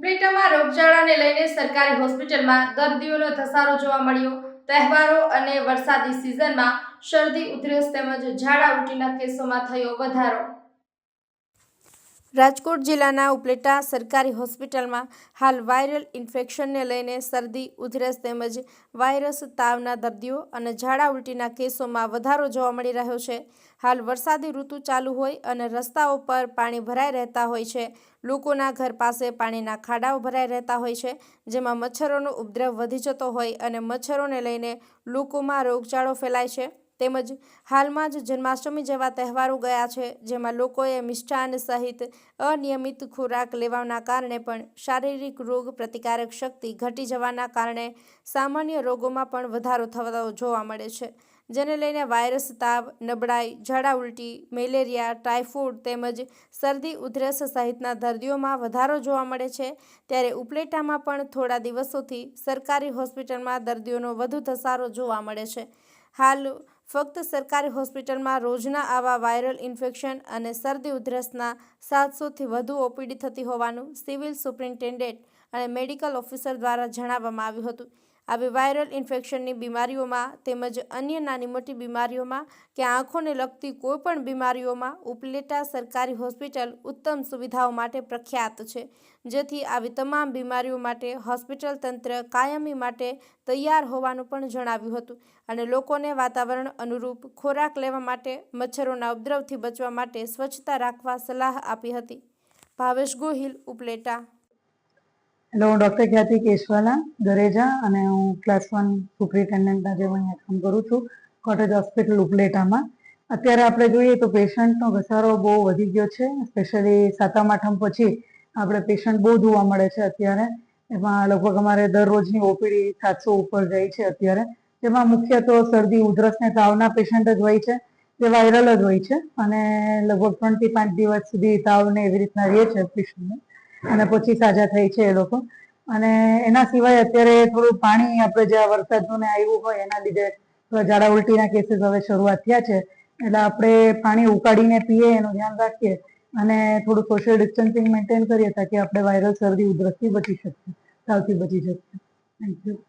ઉપલેટામાં રોગચાળાને લઈને સરકારી હોસ્પિટલમાં દર્દીઓનો ધસારો જોવા મળ્યો. તહેવારો અને વરસાદી સિઝનમાં શરદી, ઉધરસ તેમજ ઝાડા ઉટીના કેસોમાં થયો વધારો. રાજકોટ જિલ્લાના ઉપલેટા સરકારી હોસ્પિટલમાં હાલ વાયરલ ઇન્ફેક્શનને લઈને શરદી, ઉધરસ તેમજ વાયરસ તાવના દર્દીઓ અને ઝાડા ઉલટીના કેસોમાં વધારો જોવા મળી રહ્યો છે. હાલ વરસાદી ઋતુ ચાલુ હોય અને રસ્તાઓ પર પાણી ભરાઈ રહેતા હોય છે. લોકોના ઘર પાસે પાણીના ખાડાઓ ભરાઈ રહેતા હોય છે, જેમાં મચ્છરોનો ઉપદ્રવ વધી જતો હોય અને મચ્છરોને લઈને લોકોમાં રોગચાળો ફેલાય છે. તેમજ હાલમાં જ જન્માષ્ટમી જેવા તહેવારો ગયા છે, જેમાં લોકોએ મિષ્ટાન સહિત અનિયમિત ખોરાક લેવાના કારણે પણ શારીરિક રોગ પ્રતિકારક શક્તિ ઘટી જવાના કારણે સામાન્ય રોગોમાં પણ વધારો થતો જોવા મળે છે. જેને લઈને વાયરસ, તાવ, નબળાઈ, ઝાડા ઉલટી, મેલેરિયા, ટાઇફોઇડ તેમજ શરદી, ઉધરસ સહિતના દર્દીઓમાં વધારો જોવા મળે છે. ત્યારે ઉપલેટામાં પણ થોડા દિવસોથી સરકારી હોસ્પિટલમાં દર્દીઓનો વધુ ધસારો જોવા મળે છે. હાલ ફક્ત સરકારી હોસ્પિટલમાં રોજના આવા વાયરલ ઇન્ફેક્શન અને શરદી ઉધરસના સાતસોથી વધુ ઓપીડી થતી હોવાનું સિવિલ સુપ્રિન્ટેન્ડન્ટ અને મેડિકલ ઓફિસર દ્વારા જણાવવામાં આવ્યું હતું. આવી વાયરલ ઇન્ફેક્શનની બીમારીઓમાં તેમજ અન્ય નાની મોટી બીમારીઓમાં કે આંખોને લગતી કોઈપણ બીમારીઓમાં ઉપલેટા સરકારી હોસ્પિટલ ઉત્તમ સુવિધાઓ માટે પ્રખ્યાત છે. જેથી આવી તમામ બીમારીઓ માટે હોસ્પિટલ તંત્ર કાયમી માટે તૈયાર હોવાનું પણ જણાવ્યું હતું અને લોકોને વાતાવરણ અનુરૂપ ખોરાક લેવા માટે, મચ્છરોના ઉપદ્રવથી બચવા માટે સ્વચ્છતા રાખવા સલાહ આપી હતી. ભાવેશ ગોહિલ, ઉપલેટા. હેલો હું ડૉક્ટર ખ્યાતિ કેશવાલા દરેજા અને હું ક્લાસ વન સુપ્રિન્ટેન્ડન્ટ આજે હું અહીંયા કામ કરું છું કોટેજ હોસ્પિટલ ઉપલેટામાં. અત્યારે આપણે જોઈએ તો પેશન્ટનો ઘસારો બહુ વધી ગયો છે સ્પેશિયલી સાતમ આઠમ પછી આપણે પેશન્ટ બહુ જોવા મળે છે અત્યારે. એમાં લગભગ અમારે દરરોજની ઓપીડી સાતસો ઉપર જાય છે અત્યારે. જેમાં મુખ્ય તો શરદી, ઉધરસ ને તાવના પેશન્ટ જ હોય છે જે વાયરલ જ હોય છે. અને લગભગ ત્રણથી પાંચ દિવસ સુધી તાવને એવી રીતના રહે છે પેશન્ટને અને પછી સાજા થઈ છે એ લોકો. અને એના સિવાય અત્યારે થોડું પાણી આપણે જે વરસાદનું આવ્યું હોય એના લીધે ઝાડા ઉલટીના કેસીસ હવે શરૂઆત થયા છે. એટલે આપણે પાણી ઉકાળીને પીએ, એનું ધ્યાન રાખીએ અને થોડું સોશિયલ ડિસ્ટન્સિંગ મેન્ટેન કરીએ, તાકી આપણે વાયરલ શરદી ઉધરસથી બચી શકીએ તાવથી બચી શકીએ. Thank you